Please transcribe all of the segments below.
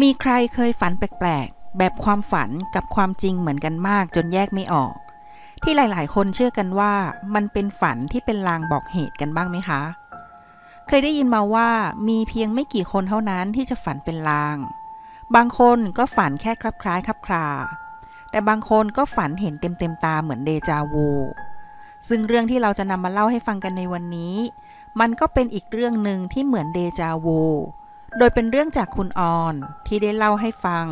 มีใครเคยฝันแปลกๆ แบบความฝันกับความจริงเหมือนกันมากจนแยกไม่ออก ที่หลายๆ คนเชื่อกันว่ามันเป็นฝันที่เป็นลางบอกเหตุกันบ้างไหมคะ เคยได้ยินมาว่ามีเพียงไม่กี่คนเท่านั้นที่จะฝันเป็นลาง บางคนก็ฝันแค่คลับคล้ายคลับคลา แต่บางคนก็ฝันเห็นเต็มเต็มๆตาเหมือนเดจาวู ซึ่งเรื่องที่เราจะนำมาเล่าให้ฟังกันในวันนี้ มันก็เป็นอีกเรื่องหนึ่งที่เหมือนเดจาวู โดยเป็นเรื่องจากคุณออนที่ได้เล่าให้ฟัง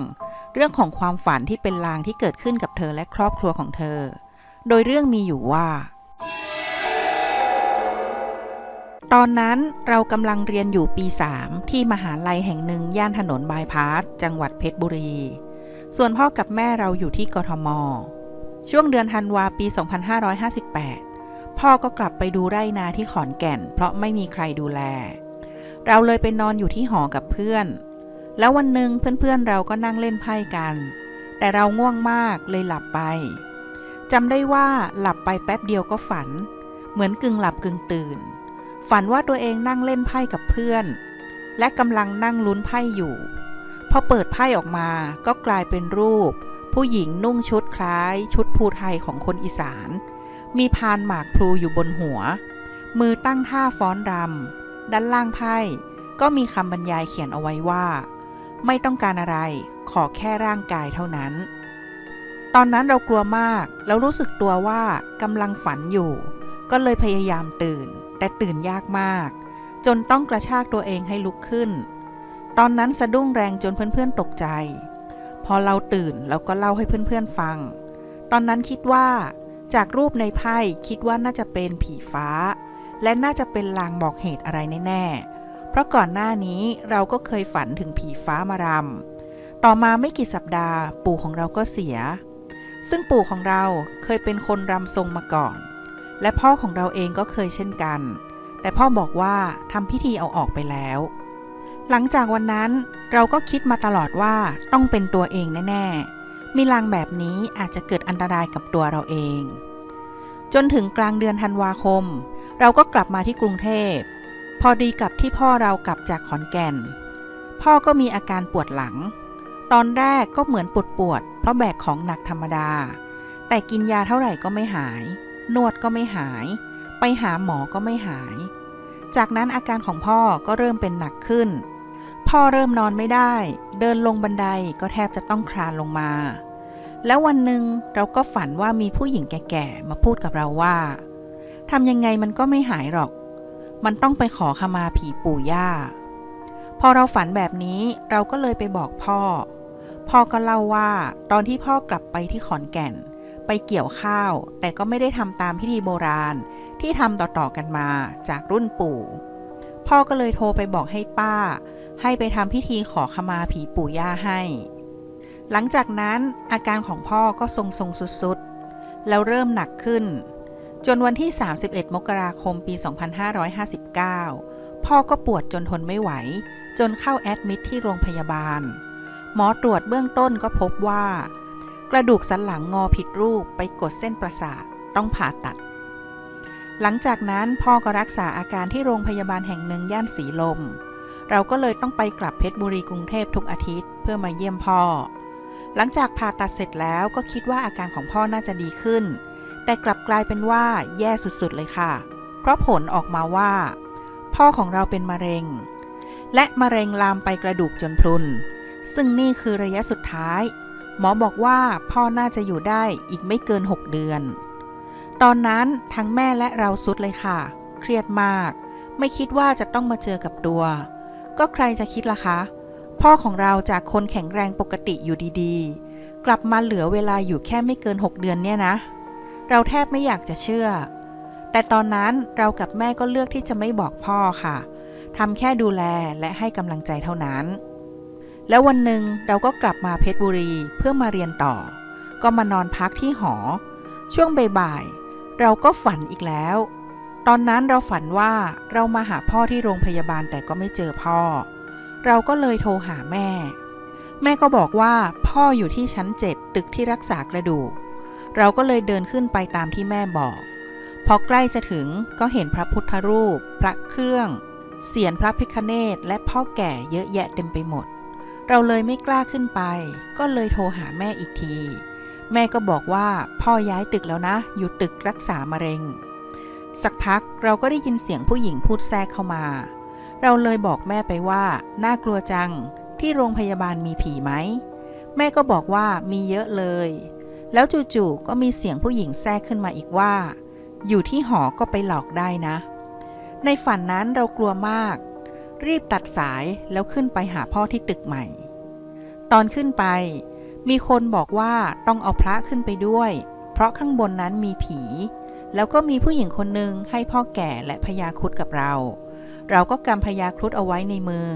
เรื่องของความฝันที่เป็นลางที่เกิดขึ้นกับเธอและครอบครัวของเธอ โดยเรื่องมีอยู่ว่า ตอนนั้นเรากำลังเรียนอยู่ปี 3 ที่มหาลัยแห่งหนึ่งย่านถนนบายพาสจังหวัดเพชรบุรี ส่วนพ่อกับแม่เราอยู่ที่กทม ช่วงเดือนธันวาปี 2558 พ่อก็กลับไปดูไร่นาที่ขอนแก่น เพราะไม่มีใครดูแล เราเลยไปนอนอยู่ที่หอกับเพื่อน แล้ววันหนึ่งเพื่อนๆเราก็นั่งเล่นไพ่กัน แต่เราง่วงมากเลยหลับไปจำได้ว่าหลับไปแป๊บเดียวก็ฝัน เหมือนกึ่งหลับกึ่งตื่น ฝันว่าตัวเองนั่งเล่นไพ่กับเพื่อน และกำลังนั่งลุ้นไพ่อยู่ พอเปิดไพ่ออกมาก็กลายเป็นรูป ผู้หญิงนุ่งชุดคล้าย ชุดภูไทยของคนอีสาน มีพานหมากพลูอยู่บนหัว มือตั้งท่าฟ้อนรำ ด้านล่างไพ่ก็มีคำบรรยายเขียนเอาไว้ว่า ไม่ต้องการอะไร ขอแค่ร่างกายเท่านั้น ตอนนั้นเรากลัวมาก แล้วรู้สึกตัวว่ากำลังฝันอยู่ ก็เลยพยายามตื่น แต่ตื่นยากมาก จนต้องกระชากตัวเองให้ลุกขึ้น ตอนนั้นสะดุ้งแรงจนเพื่อนๆตกใจ พอเราตื่นเราก็เล่าให้เพื่อนๆฟัง ตอนนั้นคิดว่า จากรูปในไพ่คิดว่าน่าจะเป็นผีฟ้า และน่าจะเป็นลางบอกเหตุอะไรแน่ๆ เพราะก่อนหน้านี้เราก็เคยฝันถึงผีฟ้ามารำ ต่อมาไม่กี่สัปดาห์ ปู่ของเราก็เสีย ซึ่งปู่ของเราเคยเป็นคนรำทรงมาก่อน และพ่อของเราเองก็เคยเช่นกัน แต่พ่อบอกว่าทำพิธีเอาออกไปแล้ว หลังจากวันนั้นเราก็คิดมาตลอดว่าต้องเป็นตัวเองแน่ๆ มีลางแบบนี้อาจจะเกิดอันตรายกับตัวเราเองจนถึงกลางเดือนธันวาคม เราก็กลับมาที่กรุงเทพ พอดีกับที่พ่อเรากลับจากขอนแก่น พ่อก็มีอาการปวดหลัง ตอนแรกก็เหมือนปวดปวดๆเพราะแบกของหนักธรรมดา แต่กินยาเท่าไหร่ก็ไม่หาย นวดก็ไม่หาย ไปหาหมอก็ไม่หาย จากนั้นอาการของพ่อก็เริ่มเป็นหนักขึ้น พ่อเริ่มนอนไม่ได้ เดินลงบันไดก็แทบจะต้องคลานลงมา แล้ววันหนึ่งเราก็ฝันว่ามีผู้หญิงแก่ๆมาพูดกับเราว่า ทำยังไงมันก็ไม่หายหรอก มันต้องไปขอขมาผีปู่ย่า พอเราฝันแบบนี้เราก็เลยไปบอกพ่อ พ่อก็เล่าว่าตอนที่พ่อกลับไปที่ขอนแก่น ไปเกี่ยวข้าว แต่ก็ไม่ได้ทำตามพิธีโบราณที่ทำต่อๆกันมาจากรุ่นปู่ พ่อก็เลยโทรไปบอกให้ป้า ให้ไปทำพิธีขอขมาผีปู่ย่าให้ หลังจากนั้นอาการของพ่อก็ทรงๆสุดๆ แล้วเริ่มหนักขึ้น จนวันที่ 31 มกราคมปี 2559 พ่อก็ปวดจนทนไม่ไหว จนเข้าแอดมิทที่โรงพยาบาล หมอตรวจเบื้องต้นก็พบว่า กระดูกสันหลังงอผิดรูปไปกดเส้นประสาทต้องผ่าตัด หลังจากนั้นพ่อก็รักษาอาการที่โรงพยาบาลแห่งหนึ่งย่านสีลม เราก็เลยต้องไปกลับเพชรบุรีกรุงเทพทุกอาทิตย์เพื่อมาเยี่ยมพ่อ หลังจากผ่าตัดเสร็จแล้วก็คิดว่าอาการของพ่อน่าจะดีขึ้น แต่กลับกลายเป็นว่าแย่สุดๆเลยค่ะ เพราะผลออกมาว่า พ่อของเราเป็นมะเร็ง และมะเร็งลามไปกระดูกจนพรุน ซึ่งนี่คือระยะสุดท้าย หมอบอกว่าพ่อน่าจะอยู่ได้อีกไม่เกิน 6 เดือน ตอนนั้นทั้งแม่และเราสุดเลยค่ะ เครียดมาก ไม่คิดว่าจะต้องมาเจอกับตัว ก็ใครจะคิดล่ะคะ พ่อของเราจากคนแข็งแรงปกติอยู่ดีๆ กลับมาเหลือเวลาอยู่แค่ไม่เกิน 6 เดือนเนี่ยนะ เราแทบไม่อยากจะเชื่อ แต่ตอนนั้นเรากับแม่ก็เลือกที่จะไม่บอกพ่อค่ะทำแค่ดูแลและให้กำลังใจเท่านั้น แล้ววันหนึ่งเราก็กลับมาเพชรบุรีเพื่อมาเรียนต่อ ก็มานอนพักที่หอ ช่วงบ่ายๆเราก็ฝันอีกแล้ว ตอนนั้นเราฝันว่าเรามาหาพ่อที่โรงพยาบาลแต่ก็ไม่เจอพ่อ เราก็เลยโทรหาแม่ แม่ก็บอกว่าพ่ออยู่ที่ชั้นเจ็ดตึกที่รักษากระดูก เราก็เลยเดินขึ้นไปตามที่แม่บอก พอใกล้จะถึงก็เห็นพระพุทธรูป พระเครื่อง เสียนพระพิคเนตและพ่อแก่เยอะแยะเต็มไปหมด เราเลยไม่กล้าขึ้นไป ก็เลยโทรหาแม่อีกที แม่ก็บอกว่าพ่อย้ายตึกแล้วนะ อยู่ตึกรักษามะเร็ง สักพักเราก็ได้ยินเสียงผู้หญิงพูดแทรกเข้ามา เราเลยบอกแม่ไปว่า น่ากลัวจัง ที่โรงพยาบาลมีผีไหมแม่ก็บอกว่ามีเยอะเลย แล้วจู่ๆก็มีเสียงผู้หญิงแทรกขึ้นมาอีกว่า อยู่ที่หอก็ไปหลอกได้นะ ในฝันนั้นเรากลัวมาก รีบตัดสายแล้วขึ้นไปหาพ่อที่ตึกใหม่ ตอนขึ้นไป มีคนบอกว่าต้องเอาพระขึ้นไปด้วย เพราะข้างบนนั้นมีผี แล้วก็มีผู้หญิงคนหนึ่งให้พ่อแก่และพญาครุดกับเรา เราก็กำพญาครุดเอาไว้ในมือ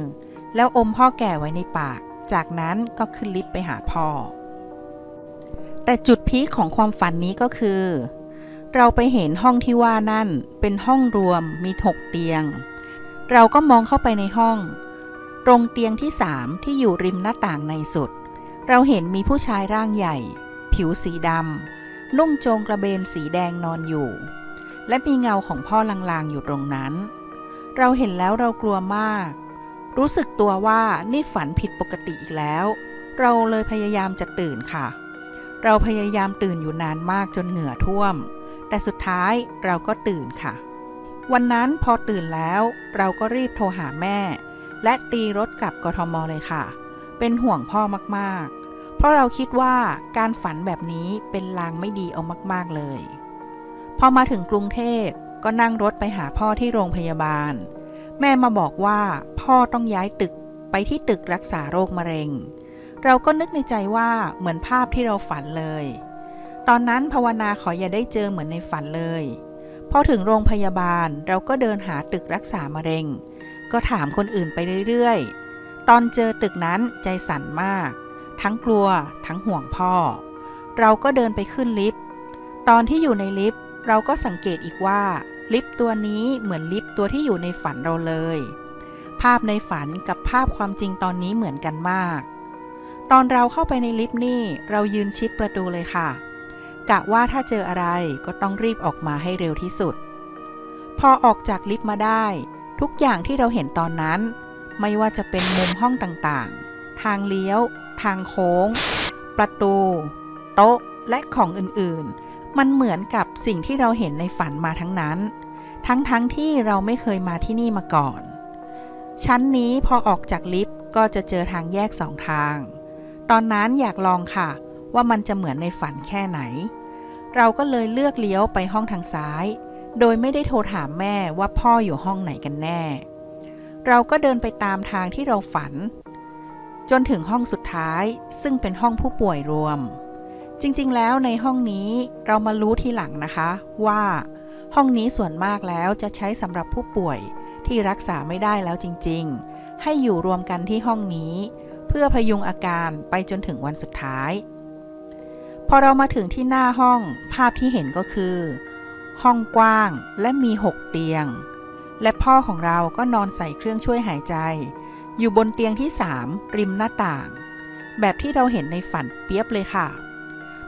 แล้วอมพ่อแก่ไว้ในปาก จากนั้นก็ขึ้นลิฟต์ไปหาพ่อ แต่จุดพีคของความฝันนี้ก็คือ เราไปเห็นห้องที่ว่านั่นเป็นห้องรวมมีถกเตียง เราก็มองเข้าไปในห้อง ตรงเตียงที่สามที่อยู่ริมหน้าต่างในสุด เราเห็นมีผู้ชายร่างใหญ่ ผิวสีดำนุ่งโจงกระเบนสีแดงนอนอยู่ และมีเงาของพ่อลางๆอยู่ตรงนั้น เราเห็นแล้วเรากลัวมาก รู้สึกตัวว่านี่ฝันผิดปกติอีกแล้ว เราเลยพยายามจะตื่นค่ะ เราพยายามตื่นอยู่นานมากจนเหงื่อท่วม แต่สุดท้ายเราก็ตื่นค่ะ วันนั้นพอตื่นแล้วเราก็รีบโทรหาแม่ และตีรถกลับกทมเลยค่ะ เป็นห่วงพ่อมากๆ เพราะเราคิดว่าการฝันแบบนี้เป็นลางไม่ดีเอามากๆเลย พอมาถึงกรุงเทพก็นั่งรถไปหาพ่อที่โรงพยาบาล แม่มาบอกว่าพ่อต้องย้ายตึกไปที่ตึกรักษาโรคมะเร็ง เราก็นึกในใจว่าเหมือนภาพที่เราฝันเลย ตอนนั้นภาวนาขออย่าได้เจอเหมือนในฝันเลย พอถึงโรงพยาบาลเราก็เดินหาตึกรักษามะเร็ง ก็ถามคนอื่นไปเรื่อยๆ ตอนเจอตึกนั้นใจสั่นมาก ทั้งกลัวทั้งห่วงพ่อ เราก็เดินไปขึ้นลิฟต์ ตอนที่อยู่ในลิฟต์เราก็สังเกตอีกว่า ลิฟต์ตัวนี้เหมือนลิฟต์ตัวที่อยู่ในฝันเราเลย ภาพในฝันกับภาพความจริงตอนนี้เหมือนกันมาก ตอนเราเข้าไปในลิฟต์นี่เรายืนชิดประตูเลยค่ะ กะว่าถ้าเจออะไรก็ต้องรีบออกมาให้เร็วที่สุด พอออกจากลิฟต์มาได้ ทุกอย่างที่เราเห็นตอนนั้น ไม่ว่าจะเป็นมุมห้องต่างๆ ทางเลี้ยว ทางโค้ง ประตู โต๊ะ และของอื่นๆ มันเหมือนกับสิ่งที่เราเห็นในฝันมาทั้งนั้น ทั้งๆทที่เราไม่เคยมาที่นี่มาก่อน ชั้นนี้พอออกจากลิฟต์ก็จะเจอทางแยกสองทาง ตอนนั้นอยากลองค่ะ ว่ามันจะเหมือนในฝันแค่ไหน เราก็เลยเลือกเลี้ยวไปห้องทางซ้าย โดยไม่ได้โทรถามแม่ว่าพ่ออยู่ห้องไหนกันแน่ เราก็เดินไปตามทางที่เราฝัน จนถึงห้องสุดท้าย ซึ่งเป็นห้องผู้ป่วยรวม จริงๆ แล้วในห้องนี้เรามารู้ทีหลังนะคะว่า ห้องนี้ส่วนมากแล้วจะใช้สำหรับผู้ป่วยที่รักษาไม่ได้แล้วจริง ๆ ให้อยู่รวมกันที่ห้องนี้ เพื่อพยุงอาการไปจนถึงวันสุดท้าย พอเรามาถึงที่หน้าห้องภาพที่เห็นก็คือ ห้องกว้างและมีหกเตียง และพ่อของเราก็นอนใส่เครื่องช่วยหายใจ อยู่บนเตียงที่สามริมหน้าต่าง แบบที่เราเห็นในฝันเปียบเลยค่ะ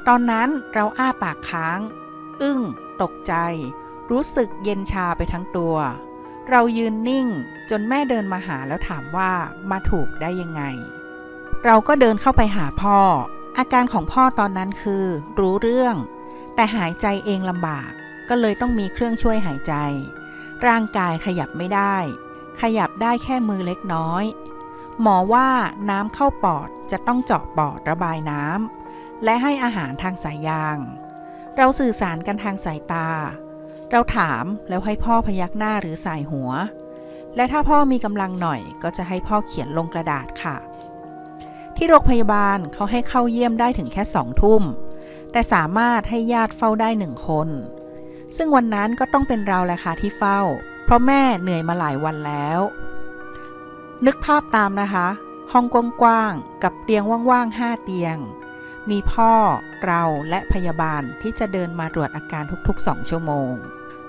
ตอนนั้นเราอ้าปากค้าง อึ้ง ตกใจ รู้สึกเย็นชาไปทั้งตัวเรายืนนิ่งจนแม่เดินมาหาแล้วถามว่ามาถูกได้ยังไง เราก็เดินเข้าไปหาพ่อ อาการของพ่อตอนนั้นคือ รู้เรื่อง แต่หายใจเองลำบาก ก็เลยต้องมีเครื่องช่วยหายใจ ร่างกายขยับไม่ได้ ขยับได้แค่มือเล็กน้อย หมอว่าน้ำเข้าปอดจะต้องเจาะปอดระบายน้ำและให้อาหารทางสายยาง เราสื่อสารกันทางสายตา เราถามแล้วให้พ่อพยักหน้าหรือสายหัว และถ้าพ่อมีกำลังหน่อยก็จะให้พ่อเขียนลงกระดาษค่ะ ที่โรงพยาบาลเขาให้เข้าเยี่ยมได้ถึงแค่สองทุ่ม แต่สามารถให้ญาติเฝ้าได้หนึ่งคน ซึ่งวันนั้นก็ต้องเป็นเราแหละค่ะที่เฝ้า เพราะแม่เหนื่อยมาหลายวันแล้ว นึกภาพตามนะคะ ห้องกว้างๆกับเตียงว่างๆห้าเตียง มีพ่อเราและพยาบาลที่จะเดินมาตรวจอาการทุกๆ2ชั่วโมง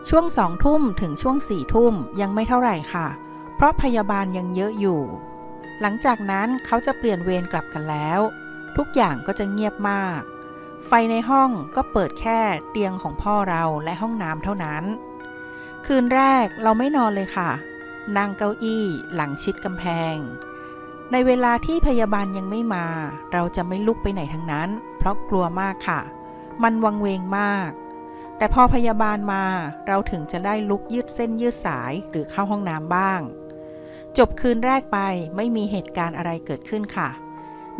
ช่วงสองทุ่มถึงช่วงสี่ทุ่มยังไม่เท่าไหร่ค่ะ เพราะพยาบาลยังเยอะอยู่ หลังจากนั้นเขาจะเปลี่ยนเวรกลับกันแล้ว ทุกอย่างก็จะเงียบมาก ไฟในห้องก็เปิดแค่เตียงของพ่อเราและห้องน้ำเท่านั้น คืนแรกเราไม่นอนเลยค่ะ นั่งเก้าอี้หลังชิดกำแพง ในเวลาที่พยาบาลยังไม่มา เราจะไม่ลุกไปไหนทั้งนั้น เพราะกลัวมากค่ะ มันวังเวงมาก แต่พอพยาบาลมาเราถึงจะได้ลุกยืดเส้นยืดสายหรือเข้าห้องน้ำบ้าง จบคืนแรกไปไม่มีเหตุการณ์อะไรเกิดขึ้นค่ะ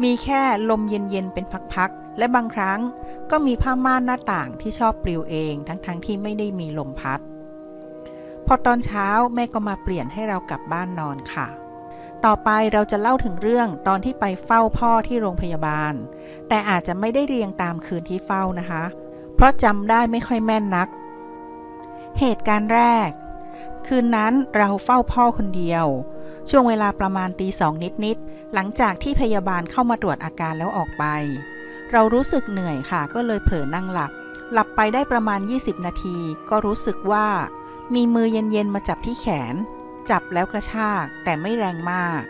มีแค่ลมเย็นๆเป็นพักๆ และบางครั้งก็มีผ้าม่านหน้าต่างที่ชอบปลิวเองทั้งๆทที่ไม่ได้มีลมพัด พอตอนเช้าแม่ก็มาเปลี่ยนให้เรากลับบ้านนอนค่ะ ต่อไปเราจะเล่าถึงเรื่องตอนที่ไปเฝ้าพ่อที่โรงพยาบาล แต่อาจจะไม่ได้เรียงตามคืนที่เฝ้านะคะ เพราะจำได้ไม่ค่อยแม่นนัก เหตุการณ์แรก คืนนั้นเราเฝ้าพ่อคนเดียว ช่วงเวลาประมาณตีสองนิดๆ หลังจากที่พยาบาลเข้ามาตรวจอาการแล้วออกไป เรารู้สึกเหนื่อยค่ะ ก็เลยเผลอนั่งหลับ หลับไปได้ประมาณ 20 นาที ก็รู้สึกว่า มีมือเย็นๆมาจับที่แขน จับแล้วกระชากแต่ไม่แรงมาก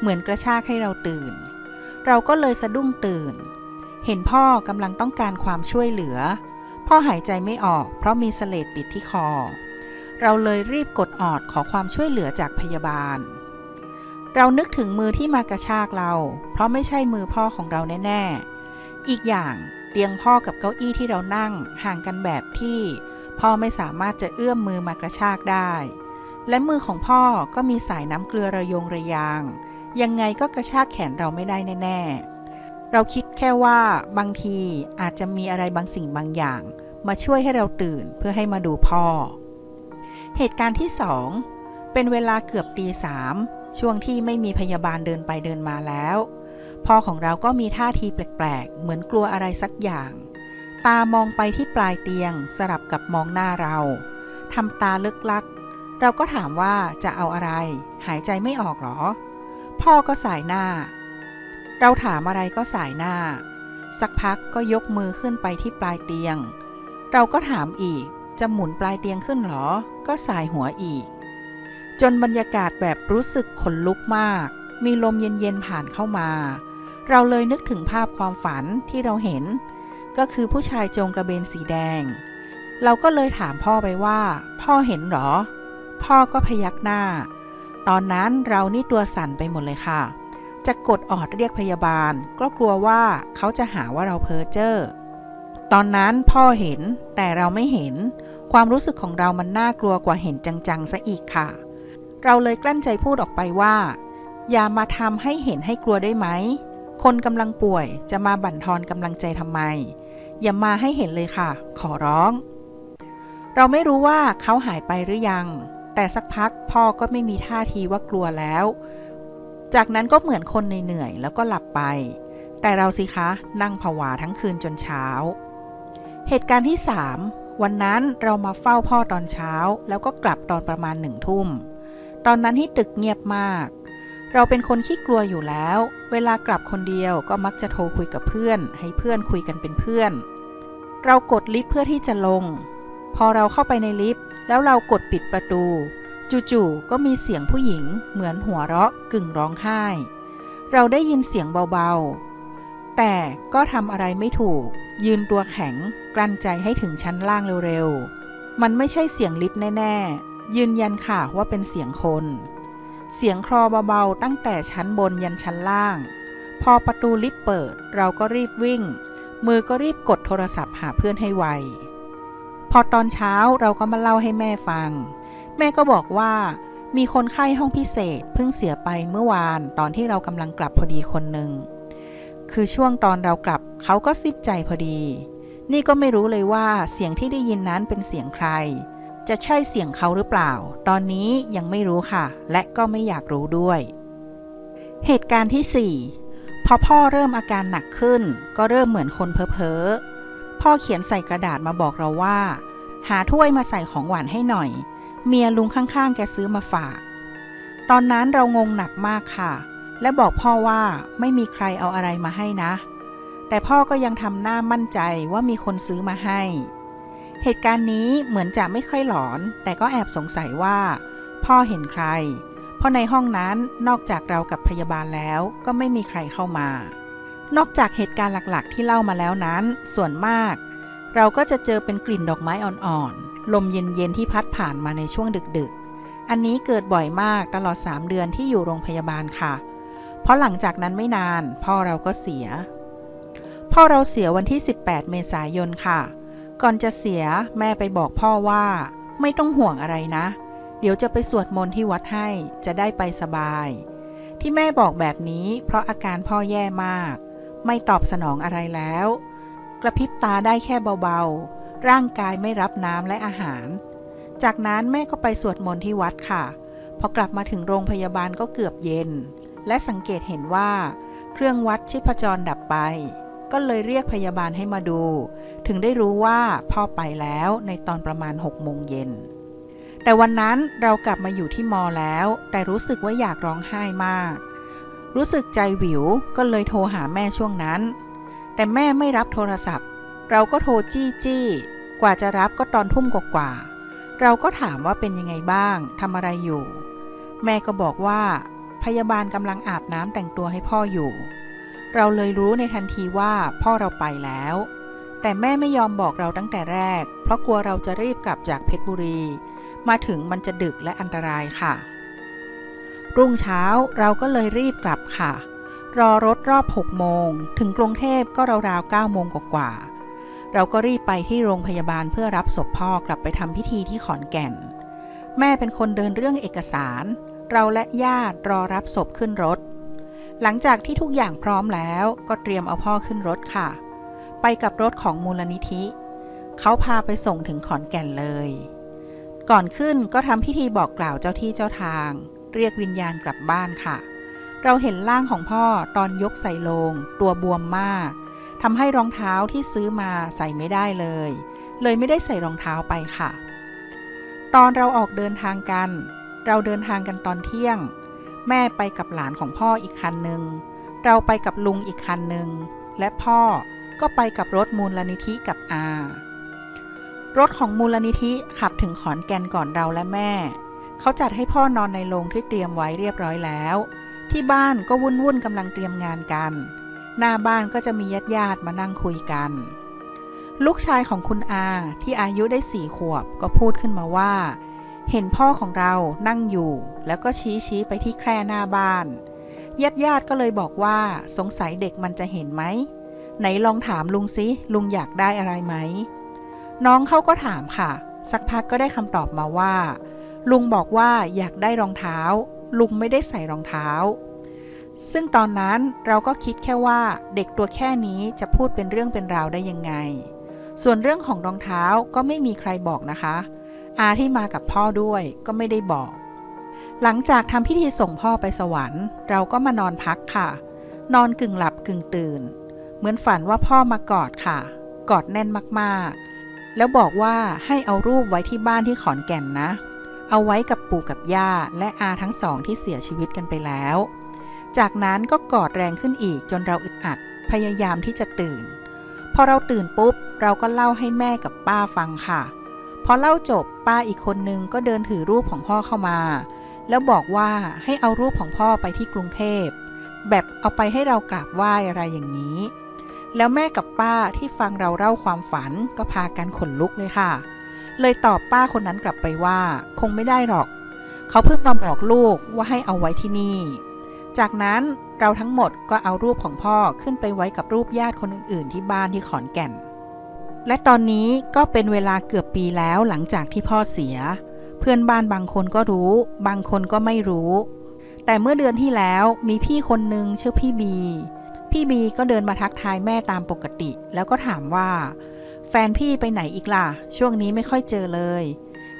เหมือนกระชากให้เราตื่น เราก็เลยสะดุ้งตื่น เห็นพ่อกำลังต้องการความช่วยเหลือ พ่อหายใจไม่ออก เพราะมีเสลดติดที่คอ เราเลยรีบกดออดขอความช่วยเหลือจากพยาบาล เรานึกถึงมือที่มากระชากเรา เพราะไม่ใช่มือพ่อของเราแน่ ๆ อีกอย่างเตียงพ่อกับเก้าอี้ที่เรานั่งห่างกันแบบที่ พ่อไม่สามารถจะเอื้อมมือมากระชากได้ และมือของพ่อก็มีสายน้ำเกลือระยงระยาง ยังไงก็กระชากแขนเราไม่ได้แน่ ๆ เราคิดแค่ว่าบางทีอาจจะมีอะไรบางสิ่งบางอย่าง มาช่วยให้เราตื่นเพื่อให้มาดูพ่อ เหตุการณ์ที่สองเป็นเวลาเกือบตีสาม ช่วงที่ไม่มีพยาบาลเดินไปเดินมาแล้ว พ่อของเราก็มีท่าทีแปลกๆ เหมือนกลัวอะไรสักอย่าง ตามองไปที่ปลายเตียงสลับกับมองหน้าเราทำตาลึกลัก เราก็ถามว่าจะเอาอะไร หายใจไม่ออกหรอ พ่อก็สายหน้า เราถามอะไรก็สายหน้า สักพักก็ยกมือขึ้นไปที่ปลายเตียง เราก็ถามอีก จะหมุนปลายเตียงขึ้นหรอ ก็สายหัวอีก จนบรรยากาศแบบรู้สึกขนลุกมาก มีลมเย็นๆผ่านเข้ามา เราเลยนึกถึงภาพความฝันที่เราเห็น ก็คือผู้ชายจงกระเบนสีแดง เราก็เลยถามพ่อไปว่า พ่อเห็นหรอ พ่อก็พยักหน้า ตอนนั้นเรานี่ตัวสั่นไปหมดเลยค่ะ จะกดออดเรียกพยาบาล ก็กลัวว่าเขาจะหาว่าเราเพ้อเจ้อตอนนั้นพ่อเห็นแต่เราไม่เห็น ความรู้สึกของเรามันน่ากลัวกว่าเห็นจังๆซะอีกค่ะ เราเลยกลั้นใจพูดออกไปว่า อย่ามาทำให้เห็นให้กลัวได้ไหม คนกำลังป่วยจะมาบั่นทอนกำลังใจทำไม อย่ามาให้เห็นเลยค่ะ ขอร้อง เราไม่รู้ว่าเขาหายไปหรือยัง แต่สักพักพ่อก็ไม่มีท่าทีว่ากลัวแล้ว จากนั้นก็เหมือนคนเหนื่อยแล้วก็หลับไป แต่เราสิคะนั่งผวาทั้งคืนจนเช้า เหตุการณ์ที่ 3 วันนั้นเรามาเฝ้าพ่อตอนเช้า แล้วก็กลับตอนประมาณหนึ่งทุ่ม ตอนนั้นที่ตึกเงียบมาก เราเป็นคนขี้กลัวอยู่แล้ว เวลากลับคนเดียวก็มักจะโทรคุยกับเพื่อน ให้เพื่อนคุยกันเป็นเพื่อน เรากดลิฟต์เพื่อที่จะลง พอเราเข้าไปในลิฟต์แล้วเรากดปิดประตู จู่ๆก็มีเสียงผู้หญิง เหมือนหัวเราะกึ่งร้องไห้ เราได้ยินเสียงเบาๆ แต่ก็ทำอะไรไม่ถูก ยืนตัวแข็ง กลั้นใจให้ถึงชั้นล่างเร็วๆ มันไม่ใช่เสียงลิฟต์แน่ๆ ยืนยันค่ะว่าเป็นเสียงคน เสียงคลอเบาๆตั้งแต่ชั้นบนยันชั้นล่าง พอประตูลิฟต์เปิดเราก็รีบวิ่ง มือก็รีบกดโทรศัพท์หาเพื่อนให้ไว พอตอนเช้าเราก็มาเล่าให้แม่ฟัง แม่ก็บอกว่า มีคนไข้ห้องพิเศษเพิ่งเสียไปเมื่อวานตอนที่เรากำลังกลับพอดีคนหนึ่งคือช่วงตอนเรากลับเขาก็สิ้นใจพอดี นี่ก็ไม่รู้เลยว่าเสียงที่ได้ยินนั้นเป็นเสียงใคร จะใช่เสียงเขาหรือเปล่า ตอนนี้ยังไม่รู้ค่ะ และก็ไม่อยากรู้ด้วย เหตุการณ์ที่ 4 พอพ่อเริ่มอาการหนักขึ้น ก็เริ่มเหมือนคนเพ้อๆพ่อเขียนใส่กระดาษมาบอกเราว่า หาถ้วยมาใส่ของหวานให้หน่อย เมียลุงข้างๆ แกซื้อมาฝาก ตอนนั้นเรางงหนักมากค่ะ และบอกพ่อว่าไม่มีใครเอาอะไรมาให้นะ แต่พ่อก็ยังทำหน้ามั่นใจว่ามีคนซื้อมาให้ เหตุการณ์นี้เหมือนจะไม่ค่อยหลอน แต่ก็แอบสงสัยว่า พ่อเห็นใคร เพราะในห้องนั้นนอกจากเรากับพยาบาลแล้วก็ไม่มีใครเข้ามา นอกจากเหตุการณ์หลักๆ ที่เล่ามาแล้วนั้น ส่วนมาก เราก็จะเจอเป็นกลิ่นดอกไม้อ่อนๆ ลมเย็นๆที่พัดผ่านมาในช่วงดึกๆ อันนี้เกิดบ่อยมากตลอด 3 เดือนที่อยู่โรงพยาบาลค่ะ เพราะหลังจากนั้นไม่นาน พ่อเราก็เสีย พ่อเราเสียวันที่ 18 เมษายนค่ะ ก่อนจะเสียแม่ไปบอกพ่อว่า ไม่ต้องห่วงอะไรนะ เดี๋ยวจะไปสวดมนต์ที่วัดให้จะได้ไปสบาย ที่แม่บอกแบบนี้ เพราะอาการพ่อแย่มาก ไม่ตอบสนองอะไรแล้ว กระพริบตาได้แค่เบาๆ ร่างกายไม่รับน้ำและอาหาร จากนั้นแม่ก็ไปสวดมนต์ที่วัดค่ะ พอกลับมาถึงโรงพยาบาลก็เกือบเย็น และสังเกตเห็นว่า เครื่องวัดชีพจรดับไป ก็เลยเรียกพยาบาลให้มาดู ถึงได้รู้ว่าพ่อไปแล้วในตอนประมาณ6โมงเย็น แต่วันนั้นเรากลับมาอยู่ที่มอแล้ว แต่รู้สึกว่าอยากร้องไห้มาก รู้สึกใจหวิวก็เลยโทรหาแม่ช่วงนั้น แต่แม่ไม่รับโทรศัพท์ เราก็โทรจี้จี้กว่าจะรับก็ตอนทุ่มกว่าๆเราก็ถามว่าเป็นยังไงบ้างทำอะไรอยู่ แม่ก็บอกว่า พยาบาลกำลังอาบน้ำแต่งตัวให้พ่ออยู่ เราเลยรู้ในทันทีว่าพ่อเราไปแล้ว แต่แม่ไม่ยอมบอกเราตั้งแต่แรก เพราะกลัวเราจะรีบกลับจากเพชรบุรี มาถึงมันจะดึกและอันตรายค่ะ รุ่งเช้าเราก็เลยรีบกลับค่ะ รอรถรอบ6โมง ถึงกรุงเทพก็ราวๆ9โมงกว่าๆเราก็รีบไปที่โรงพยาบาลเพื่อรับศพพ่อกลับไปทำพิธีที่ขอนแก่น แม่เป็นคนเดินเรื่องเอกสาร เราและญาติรอรับศพขึ้นรถ หลังจากที่ทุกอย่างพร้อมแล้วก็เตรียมเอาพ่อขึ้นรถค่ะ ไปกับรถของมูลนิธิ เขาพาไปส่งถึงขอนแก่นเลย ก่อนขึ้นก็ทำพิธีบอกกล่าวเจ้าที่เจ้าทาง เรียกวิญญาณกลับบ้านค่ะ เราเห็นร่างของพ่อตอนยกใส่โลง ตัวบวมมากทำให้รองเท้าที่ซื้อมาใส่ไม่ได้เลย เลยไม่ได้ใส่รองเท้าไปค่ะ ตอนเราออกเดินทางกัน เราเดินทางกันตอนเที่ยง แม่ไปกับหลานของพ่ออีกคันหนึ่ง เราไปกับลุงอีกคันหนึ่ง และพ่อก็ไปกับรถมูลนิธิกับอา รถของมูลนิธิขับถึงขอนแก่นก่อนเราและแม่ เขาจัดให้พ่อนอนในโรงที่เตรียมไว้เรียบร้อยแล้ว ที่บ้านก็วุ่นวุ่นกำลังเตรียมงานกัน หน้าบ้านก็จะมีญาติญาติมานั่งคุยกัน ลูกชายของคุณอาที่อายุได้สี่ขวบก็พูดขึ้นมาว่า เห็นพ่อของเรานั่งอยู่ แล้วก็ชี้ชี้ไปที่แคร่หน้าบ้านญาติญาติก็เลยบอกว่าสงสัยเด็กมันจะเห็นไหม ไหนลองถามลุงสิลุงอยากได้อะไรไหม น้องเขาก็ถามค่ะ สักพักก็ได้คำตอบมาว่า ลุงบอกว่าอยากได้รองเท้า ลุงไม่ได้ใส่รองเท้า ซึ่งตอนนั้นเราก็คิดแค่ว่าเด็กตัวแค่นี้จะพูดเป็นเรื่องเป็นราวได้ยังไง ส่วนเรื่องของรองเท้าก็ไม่มีใครบอกนะคะ อาที่มากับพ่อด้วยก็ไม่ได้บอก หลังจากทำพิธีส่งพ่อไปสวรรค์ เราก็มานอนพักค่ะ นอนกึ่งหลับกึ่งตื่น เหมือนฝันว่าพ่อมากอดค่ะ กอดแน่นมากๆ แล้วบอกว่าให้เอารูปไว้ที่บ้านที่ขอนแก่นนะ เอาไว้กับปู่กับย่าและอาทั้งสองที่เสียชีวิตกันไปแล้ว จากนั้นก็กอดแรงขึ้นอีกจนเราอึดอัด พยายามที่จะตื่น พอเราตื่นปุ๊บเราก็เล่าให้แม่กับป้าฟังค่ะ พอเล่าจบป้าอีกคนนึงก็เดินถือรูปของพ่อเข้ามา แล้วบอกว่าให้เอารูปของพ่อไปที่กรุงเทพ แบบเอาไปให้เรากราบไหว้อะไรอย่างนี้ แล้วแม่กับป้าที่ฟังเราเล่าความฝันก็พากันขนลุกเลยค่ะ เลยตอบป้าคนนั้นกลับไปว่า คงไม่ได้หรอก เขาเพิ่งมาบอกลูกว่าให้เอาไว้ที่นี่ จากนั้นเราทั้งหมดก็เอารูปของพ่อขึ้นไปไว้กับรูปญาติคนอื่น ๆ ที่บ้านที่ขอนแก่น และตอนนี้ก็เป็นเวลาเกือบปีแล้วหลังจากที่พ่อเสีย เพื่อนบ้านบางคนก็รู้ บางคนก็ไม่รู้ แต่เมื่อเดือนที่แล้วมีพี่คนหนึ่งชื่อพี่บี พี่บีก็เดินมาทักทายแม่ตามปกติ แล้วก็ถามว่า แฟนพี่ไปไหนอีกล่ะ ช่วงนี้ไม่ค่อยเจอเลย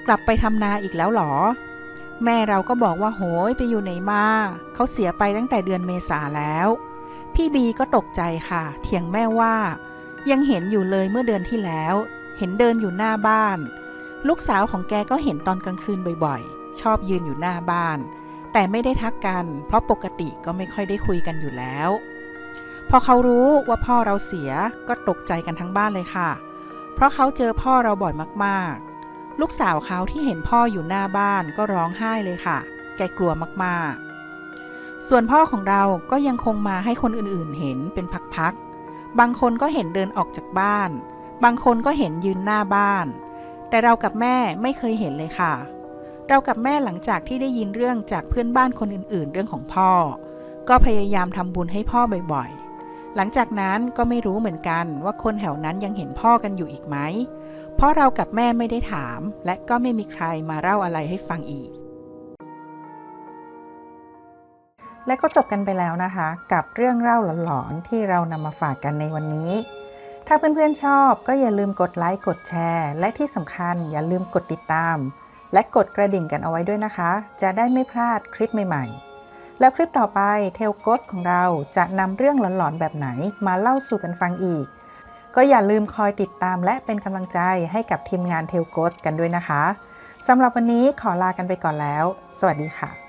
กลับไปทำนาอีกแล้วหรอ แม่เราก็บอกว่าโหยไปอยู่ไหนมาเขาเสียไปตั้งแต่เดือนเมษาแล้ว พี่บีก็ตกใจค่ะ เถียงแม่ว่า ยังเห็นอยู่เลยเมื่อเดือนที่แล้ว เห็นเดินอยู่หน้าบ้าน ลูกสาวของแกก็เห็นตอนกลางคืนบ่อยๆ ชอบยืนอยู่หน้าบ้าน แต่ไม่ได้ทักกัน เพราะปกติก็ไม่ค่อยได้คุยกันอยู่แล้ว พอเขารู้ว่าพ่อเราเสียก็ตกใจกันทั้งบ้านเลยค่ะ เพราะเขาเจอพ่อเราบ่อยมากๆ ลูกสาวเขาที่เห็นพ่ออยู่หน้าบ้านก็ร้องไห้เลยค่ะ แกกลัวมากๆ ส่วนพ่อของเราก็ยังคงมาให้คนอื่นๆ เห็นเป็นพักๆ บางคนก็เห็นเดินออกจากบ้าน บางคนก็เห็นยืนหน้าบ้าน แต่เรากับแม่ไม่เคยเห็นเลยค่ะ เรากับแม่หลังจากที่ได้ยินเรื่องจากเพื่อนบ้านคนอื่น ๆ เรื่องของพ่อ ก็พยายามทำบุญให้พ่อบ่อยๆ หลังจากนั้นก็ไม่รู้เหมือนกันว่าคนแถวนั้นยังเห็นพ่อกันอยู่อีกไหม เพราะเรากับแม่ไม่ได้ถาม และก็ไม่มีใครมาเล่าอะไรให้ฟังอีก และก็จบกันไปแล้วนะคะ กับเรื่องเล่าหลอนๆที่เรานำมาฝากกันในวันนี้ ถ้าเพื่อนๆชอบก็อย่าลืมกดไลค์กดแชร์ และที่สำคัญอย่าลืมกดติดตาม และกดกระดิ่งกันเอาไว้ด้วยนะคะ จะได้ไม่พลาดคลิปใหม่ๆ แล้วคลิปต่อไปเทลโกสของเราจะนำเรื่องหลอนๆแบบไหนมาเล่าสู่กันฟังอีก ก็อย่าลืมคอยติดตามและเป็นกำลังใจให้กับทีมงานเทลโกสกันด้วยนะคะสำหรับวันนี้ขอลากันไปก่อนแล้ว สวัสดีค่ะ